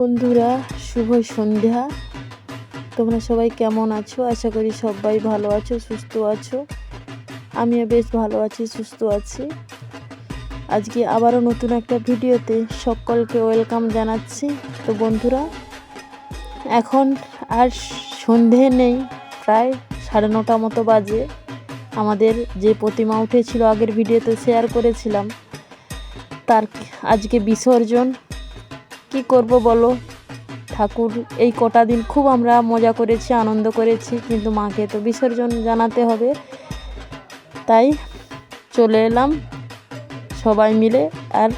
বন্ধুরা শুভ সন্ধ্যা। তোমরা সবাই কেমন আছো? আশা করি সবাই ভালো আছো, সুস্থ আছো। আমিও বেশ ভালো আছি, সুস্থ আছি। আজকে আবারও নতুন একটা ভিডিওতে সকলকে ওয়েলকাম জানাচ্ছি। তো বন্ধুরা, এখন আর সন্ধে নেই, প্রায় সাড়ে নটা মতো বাজে। আমাদের যে প্রতিমা উঠেছিল আগের ভিডিওতে শেয়ার করেছিলাম। তার আজকে বিসর্জন। কি করব বলো? ঠাকুর, এই কটা দিন খুব আমরা মজা করেছি, আনন্দ করেছি, কিন্তু মাকে তো বিসর্জন জানাতে হবে। তাই চলে এলাম সবাই মিলে। আর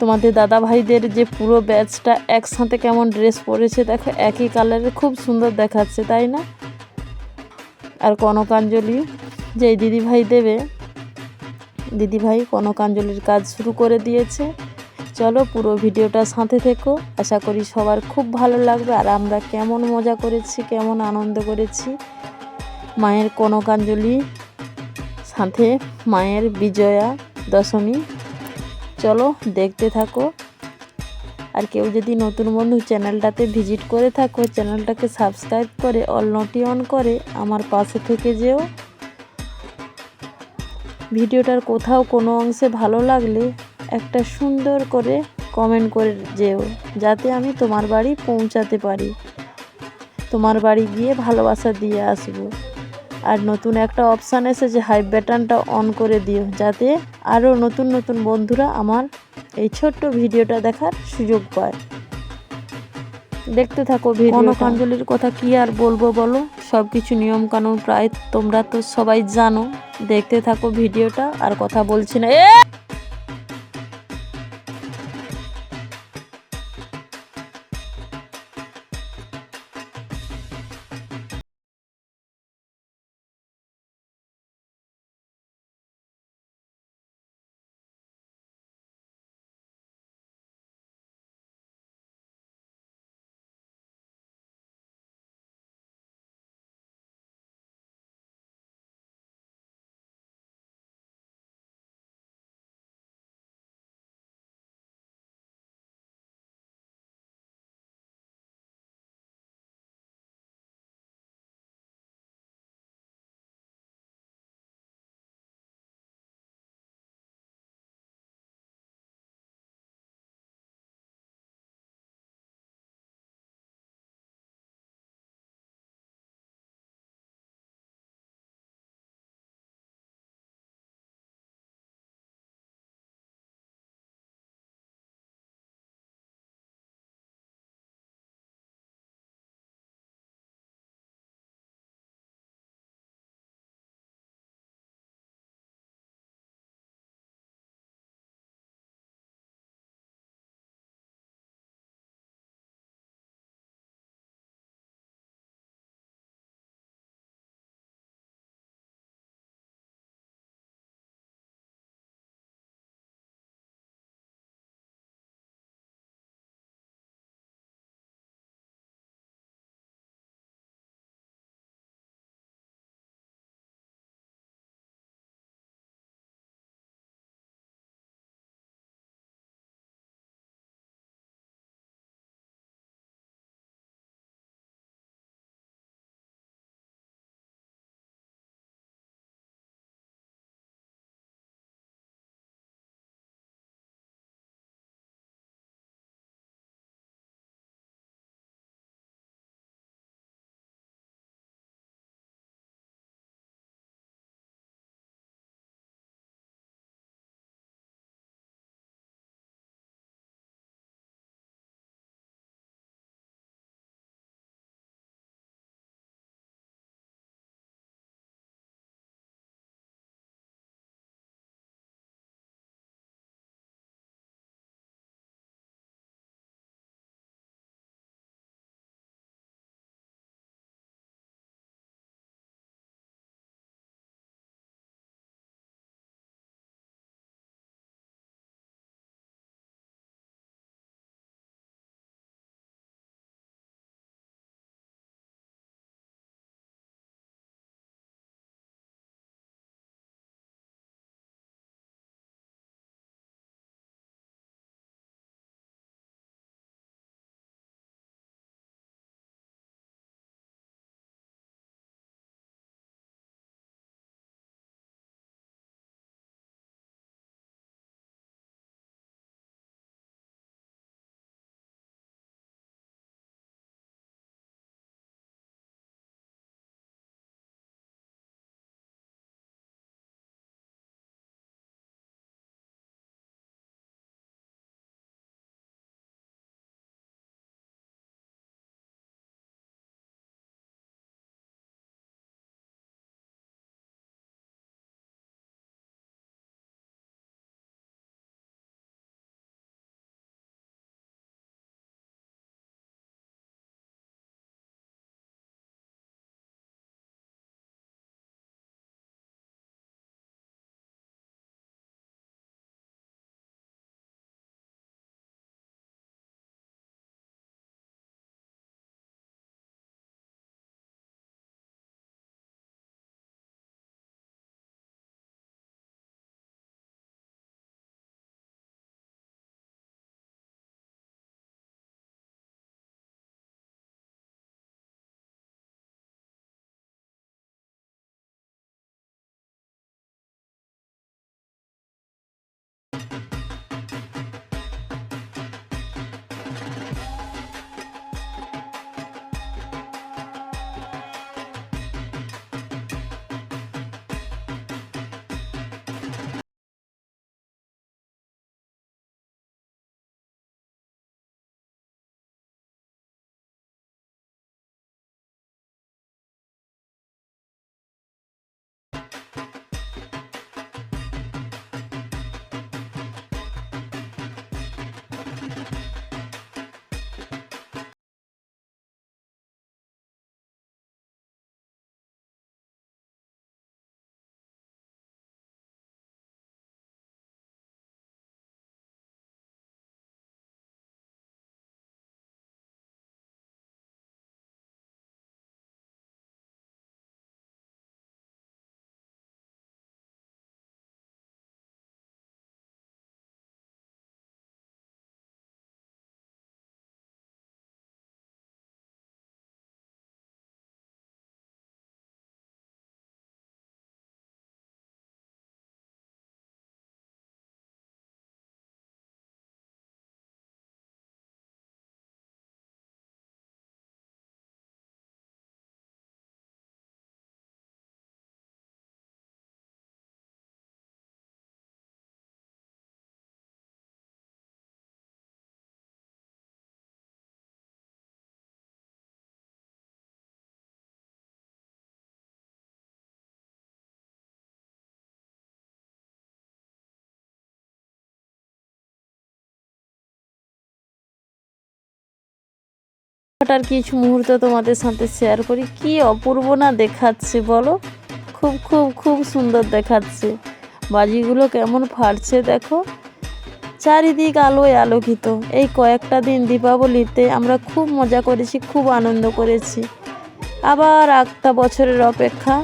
তোমাদের দাদা ভাইদের যে পুরো ব্যাচটা একসাথে কেমন ড্রেস পরেছে, দেখো, একই কালারের খুব সুন্দর দেখাচ্ছে, তাই না? আর কনকাঞ্জলি, যেই দিদি ভাই দেবে দিদি ভাই কনকাঞ্জলির কাজ শুরু করে দিয়েছে। চলো পুরো ভিডিওটা সাথে থেকো। আশা করি সবার খুব ভালো লাগবে আর আমরা কেমন মজা করেছি, কেমন আনন্দ করেছি। মায়ের কনকাঞ্জলি সাথে মায়ের বিজয়া দশমী। চলো দেখতে থাকো। আর কেউ যদি নতুন বন্ধু চ্যানেলটাতে ভিজিট করে থাকো, চ্যানেলটাকে সাবস্ক্রাইব করে, অল নোটি অন করে আমার পাশে থেকে যেও। ভিডিওটার কোথাও কোনো অংশে ভালো লাগলে একটা সুন্দর করে কমেন্ট করে যেও, যাতে আমি তোমার বাড়ি পৌঁছাতে পারি। তোমার বাড়ি গিয়ে ভালোবাসা দিয়ে আসব। আর নতুন একটা অপশান এসেছে হাই ব্যাটনটা অন করে দিও, যাতে আরও নতুন নতুন বন্ধুরা আমার এই ছোট্ট ভিডিওটা দেখার সুযোগ পায়। দেখতে থাকো কনকাঞ্জলির কথা কি আর বলব বলো? সব কিছু নিয়মকানুন প্রায় তোমরা তো সবাই জানো। দেখতে থাকো ভিডিওটা, আর কথা বলছি না। ওটার কিছু মুহূর্ত তোমাদের সাথে শেয়ার করি। কি অপূর্ব না দেখাচ্ছে বলো? খুব খুব খুব সুন্দর দেখাচ্ছে। বাজিগুলো কেমন ফাটছে দেখো। চারিদিক আলোয় আলোকিত। এই কয়েকটা দিন দীপাবলিতে আমরা খুব মজা করেছি, খুব আনন্দ করেছি। আবার একটা বছরের অপেক্ষা।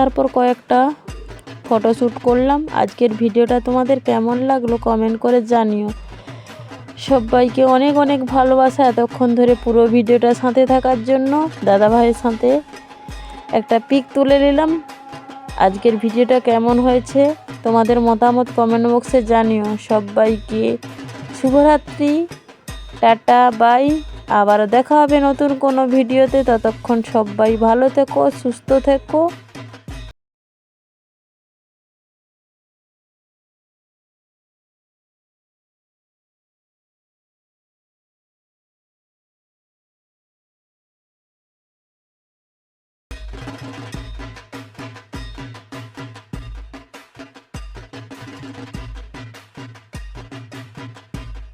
তারপর কয়েকটা ফটোশ্যুট করলাম। আজকের ভিডিওটা তোমাদের কেমন লাগল কমেন্ট করে জানিও। সবাইকে অনেক অনেক ভালোবাসা এতক্ষণ ধরে পুরো ভিডিওটা সাথে থাকার জন্য। দাদা ভাইয়ের সাথে একটা পিক তুলে নিলাম। আজকের ভিডিওটা কেমন হয়েছে তোমাদের মতামত কমেন্ট বক্সে জানিও। সবাইকে শুভরাত্রি, টাটা বাই আবার দেখা হবে নতুন কোনো ভিডিওতে। ততক্ষণ সবাই ভালো থেকো, সুস্থ থেকো।